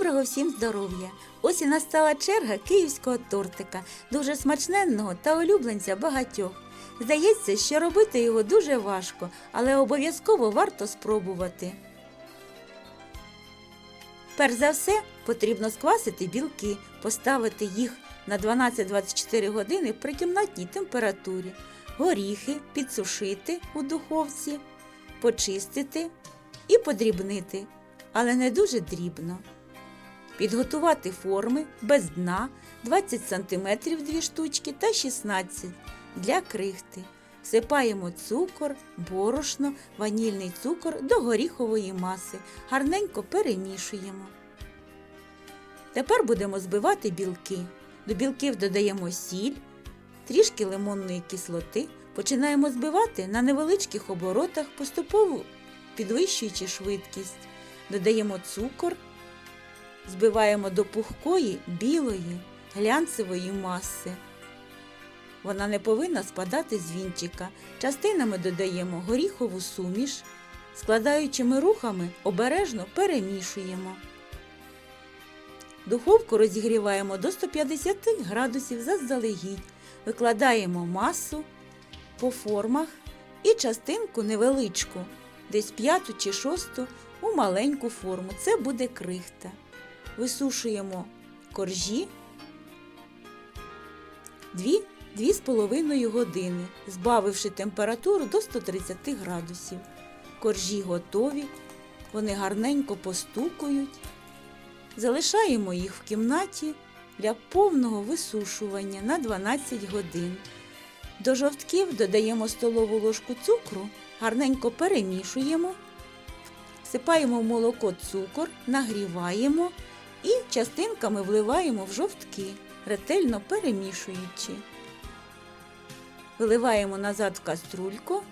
Доброго всім здоров'я! Ось і настала черга київського тортика, дуже смачненного та улюбленця багатьох. Здається, що робити його дуже важко, але обов'язково варто спробувати. Перш за все, потрібно сквасити білки, поставити їх на 12-24 години при кімнатній температурі, горіхи підсушити у духовці, почистити і подрібнити, але не дуже дрібно. Підготувати форми без дна 20 см 2 штучки та 16 для крихти. Всипаємо цукор, борошно, ванільний цукор до горіхової маси. Гарненько перемішуємо. Тепер будемо збивати білки. До білків додаємо сіль, трішки лимонної кислоти. Починаємо збивати на невеличких оборотах, поступово підвищуючи швидкість. Додаємо цукор, збиваємо до пухкої, білої, глянцевої маси. Вона не повинна спадати з вінчика. Частинами додаємо горіхову суміш, складаючими рухами обережно перемішуємо. Духовку розігріваємо до 150 градусів заздалегідь. Викладаємо масу по формах і частинку невеличку, десь п'яту чи шосту у маленьку форму. Це буде крихта. Висушуємо коржі 2-2,5 години, збавивши температуру до 130 градусів. Коржі готові, вони гарненько постукують. Залишаємо їх в кімнаті для повного висушування на 12 годин. До жовтків додаємо столову ложку цукру, гарненько перемішуємо, всипаємо в молоко цукор, нагріваємо і частинками вливаємо в жовтки, ретельно перемішуючи. Виливаємо назад в каструльку,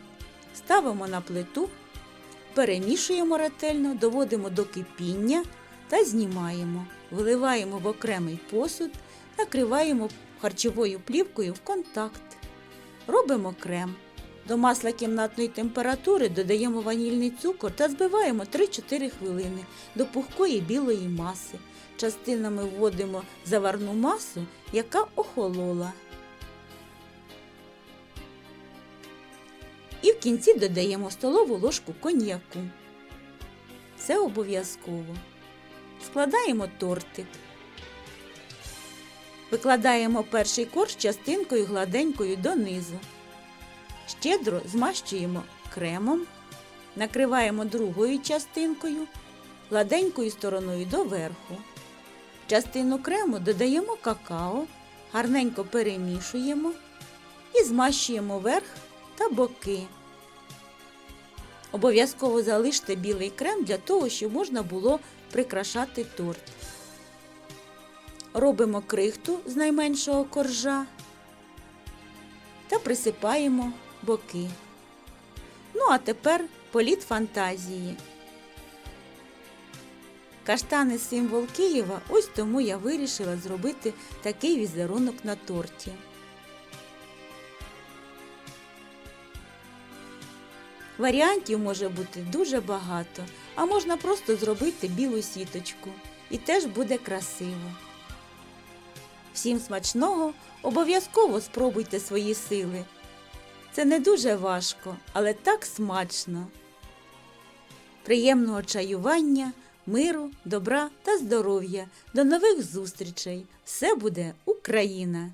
ставимо на плиту, перемішуємо ретельно, доводимо до кипіння та знімаємо. Виливаємо в окремий посуд, накриваємо харчовою плівкою в контакт. Робимо крем. До масла кімнатної температури додаємо ванільний цукор та збиваємо 3-4 хвилини до пухкої білої маси. Частинами вводимо заварну масу, яка охолола. І в кінці додаємо столову ложку коньяку. Це обов'язково. Складаємо тортик. Викладаємо перший корж частинкою гладенькою донизу. Щедро змащуємо кремом, накриваємо другою частинкою, гладенькою стороною доверху. Частину крему додаємо какао, гарненько перемішуємо і змащуємо верх та боки. Обов'язково залиште білий крем для того, щоб можна було прикрашати торт. Робимо крихту з найменшого коржа та присипаємо боки. Ну, а тепер політ фантазії. Каштани символ Києва, ось тому я вирішила зробити такий візерунок на торті. Варіантів може бути дуже багато, а можна просто зробити білу сіточку і теж буде красиво. Всім смачного, обов'язково спробуйте свої сили. Це не дуже важко, але так смачно. Приємного чаювання, миру, добра та здоров'я. До нових зустрічей! Все буде Україна!